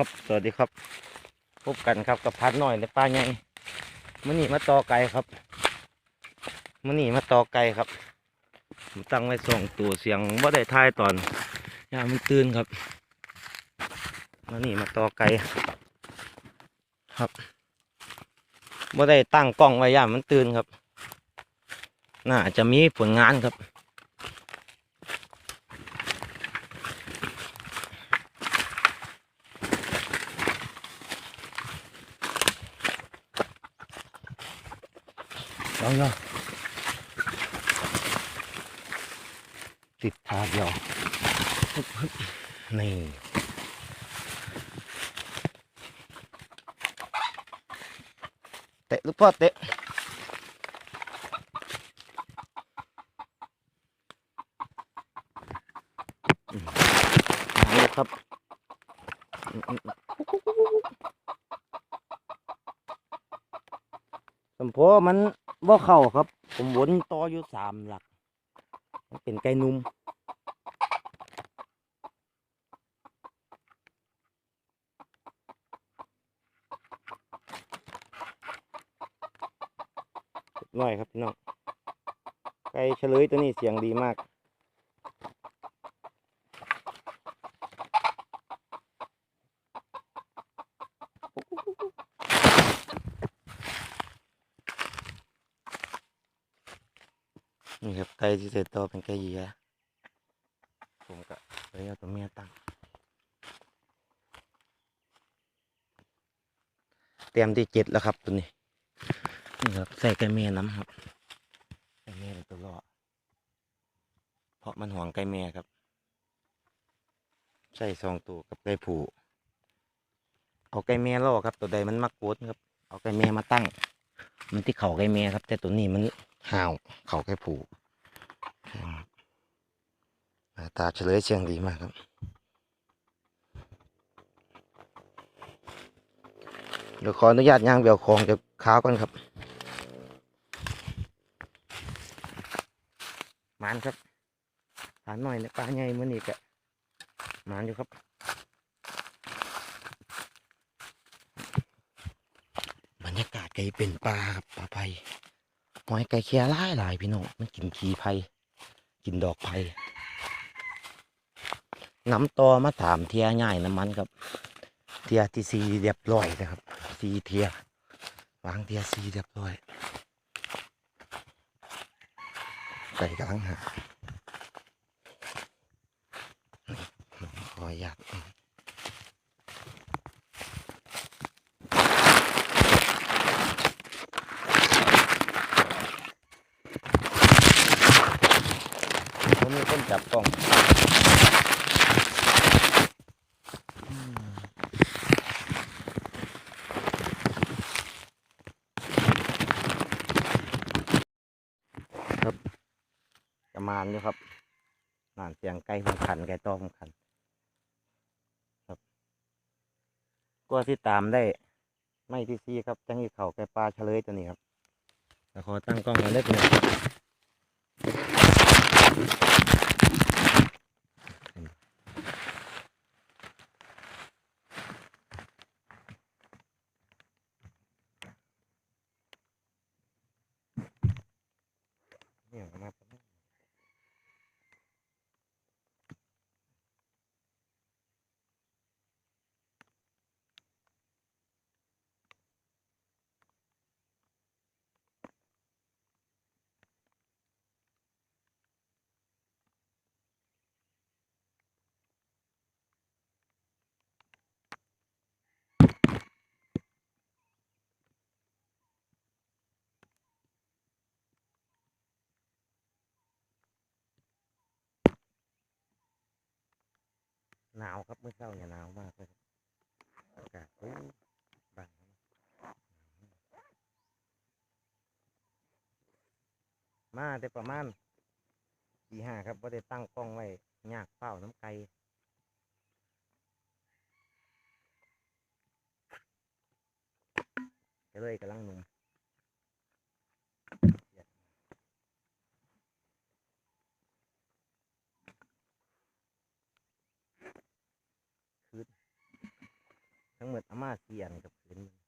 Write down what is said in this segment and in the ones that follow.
ครับสวัสดีครับ พบกันครับกับพัดหน่อยในป้าใหญ่มื่อนี้มาต่อไก่ครับมื่อนี้มาต่อไก่ครับผมตั้งไว้สองตัวเสียงว่าได้ทายตอนยามันตื่นครับมื่อนี้มาต่อไก่ครับว่าได้ตั้งกล้องไว้ยามมันตื่นครับ น่าจะมีผลงานครับ เอาเนาะติดทาเดียวฮึบฮึบนี่เตะหรือเปล่าเตะอืมมาแล้วครับอืมอืมอืมสมโพมัน บ่เข้าครับ ผมวนต่ออยู่สามหลัก เป็นไก่นุ่มน้อยครับพี่น้องไก่เฉลยตัวนี้เสียงดีมาก นี่ครับไก่ ที่เสร็จตัวเป็นไก่เหยียผมก็เลยเอาตัวเมียตั้ง เตรียมที่เจ็ดแล้วครับตัวนี้ นี่ครับใส่ไก่เมียน้ำครับไก่เมียเป็นตัวล่อเพราะมันห่วงไก่เมียครับ ใส่สองตัวกับไก่ผูเอาไก่เมียล่อครับ ตัวใดมันมักโกดครับ เอาไก่เมียมาตั้ง มันที่เขาไก่เมียครับ แต่ตัวนี้มันห่าวเขาไก่ผู หน้าตาเฉลยเชียงดีมากครับ เดี๋ยวขออนุญาตย่างเบี่ยวของจะข้าวก่อนครับหมานครับหานหน่อยในปลาใหญ่เมื่อนี้กะหมานอยู่ครับบรรยากาศไก่เป็นปลาครับปลาไผ่หอยไก่เคียร่ายหลายพี่น้องมันกินขี้ไผ่ กินดอกไผ่น้ำตอมาถามเทียง่ายน้ำมันครับ เทียที่สีเรียบร้อยนะครับสีเทียวางเทียสีเรียบร้อยไก่กำลังหาขออนุญาตผมมีคน จับกล้องอืมประมาณนี้ครับนานเสียงไก่ผมขันไก่ตอผมขัน ครับก็ที่ตามได้ ไม่ที่ซีครับจังอีเขาไก่ปลาเฉลยตัวนี้ครับแต่ขอตั้งกล้องไว้เล็กหนึ่ง หนาวครับเมื่อเช้าเนี่ยหนาวมากเลยอากาศโอ้บังมาแต่ประมาณตีห้าครับว่าได้ตั้งกล้องไว้ยากเป้าน้ำไก่ก็เลยกำลังหนุ่ม ทั้งหมดอามาเสียนครับพื้นมัน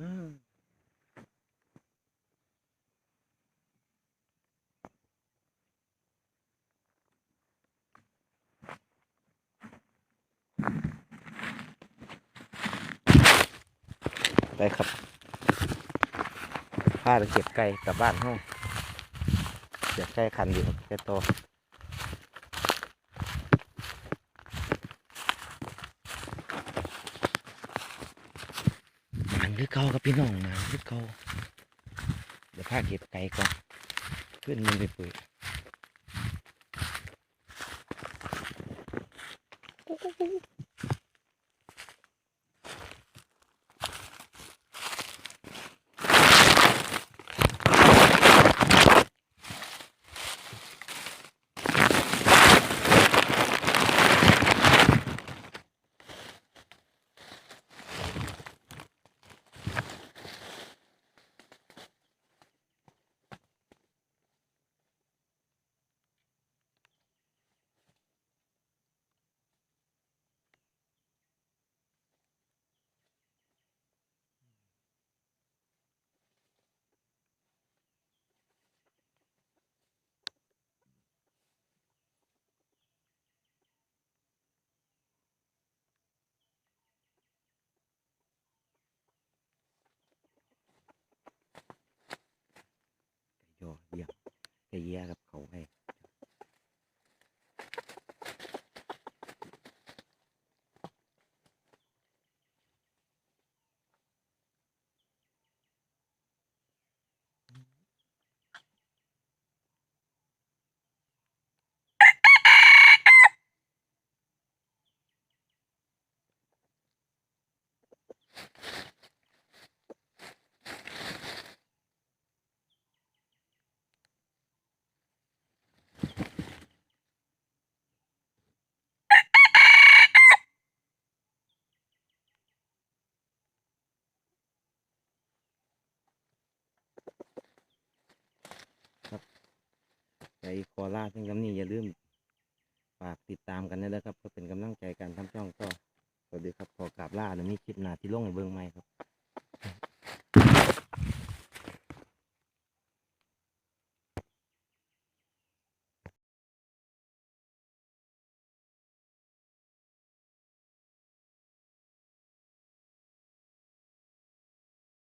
อืม ไปครับพาไปเก็บไก่กลับบ้านห้องเก็บไก่ขันอยู่แค่โตวมันคือเก่ากับพี่น้องนะคือเก่าเดี๋ยวพาเก็บไก่ก่อนขึ้นมันไปปุ๋ยไก่ย ใจคอล่าซึ่งกำนี้อย่าลืมฝากติดตามกันด้วยนะครับเพื่อเป็นกำลังใจการทำช่องก็สวัสดีครับขอกราบล่าหรือมีคลิปหน้าที่ลงในเบื้องใหม่ครับ